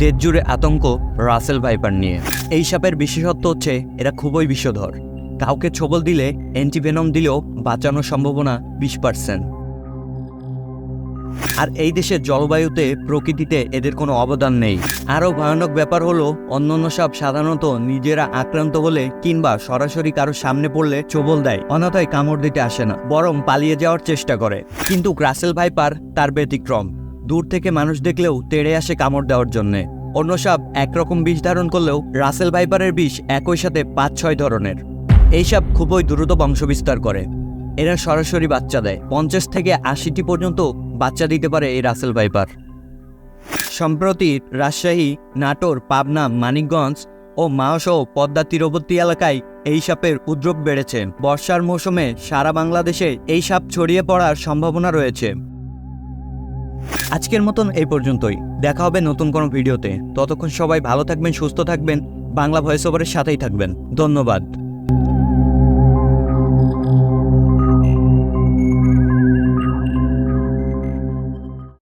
দেশ জুড়ে আতঙ্ক, রাসেল ভাইপার নিয়ে। এই সাপের বিশেষত্ব হচ্ছে, এরা খুবই বিষধর। কাউকে ছবল দিলে, অ্যান্টিভেনম দিলেও বাঁচানোর সম্ভাবনা বিশ পার্সেন্ট। আর এই দেশের জলবায়ুতে প্রকৃতিতে এদের কোনো অবদান নেই। আরও ভয়ানক ব্যাপার হলো, অন্যান্য সাপ সাধারণত নিজেরা আক্রান্ত হলে কিংবা সরাসরি কারও সামনে পড়লে চোবল দেয় অনথায় কামড় দিতে আসে না, বরং পালিয়ে যাওয়ার চেষ্টা করে। কিন্তু গ্রাসেল ভাইপার তার ব্যতিক্রম। দূর থেকে মানুষ দেখলেও তেড়ে আসে কামড় দেওয়ার জন্যে। অন্য সাপ একরকম বিষ ধারণ করলেও রাসেল ভাইপারের বিষ একই সাথে পাঁচ ছয় ধরনের। এই সাপ খুবই দ্রুত বংশবিস্তার করে। এরা সরাসরি বাচ্চা দেয়। পঞ্চাশ থেকে আশিটি পর্যন্ত বাচ্চা দিতে পারে এই রাসেল ভাইপার। সম্প্রতি রাজশাহী, নাটোর, পাবনা, মানিকগঞ্জ ও মাওসহ পদ্মা তীরবর্তী এলাকায় এই সাপের উদ্রব বেড়েছে। বর্ষার মৌসুমে সারা বাংলাদেশে এই সাপ ছড়িয়ে পড়ার সম্ভাবনা রয়েছে। আজকের মতন এই পর্যন্তই। দেখা হবে নতুন কোনো ভিডিওতে। ততক্ষণ সবাই ভালো থাকবেন, সুস্থ থাকবেন। বাংলা ভয়েস ওভারের সাথেই থাকবেন। ধন্যবাদ।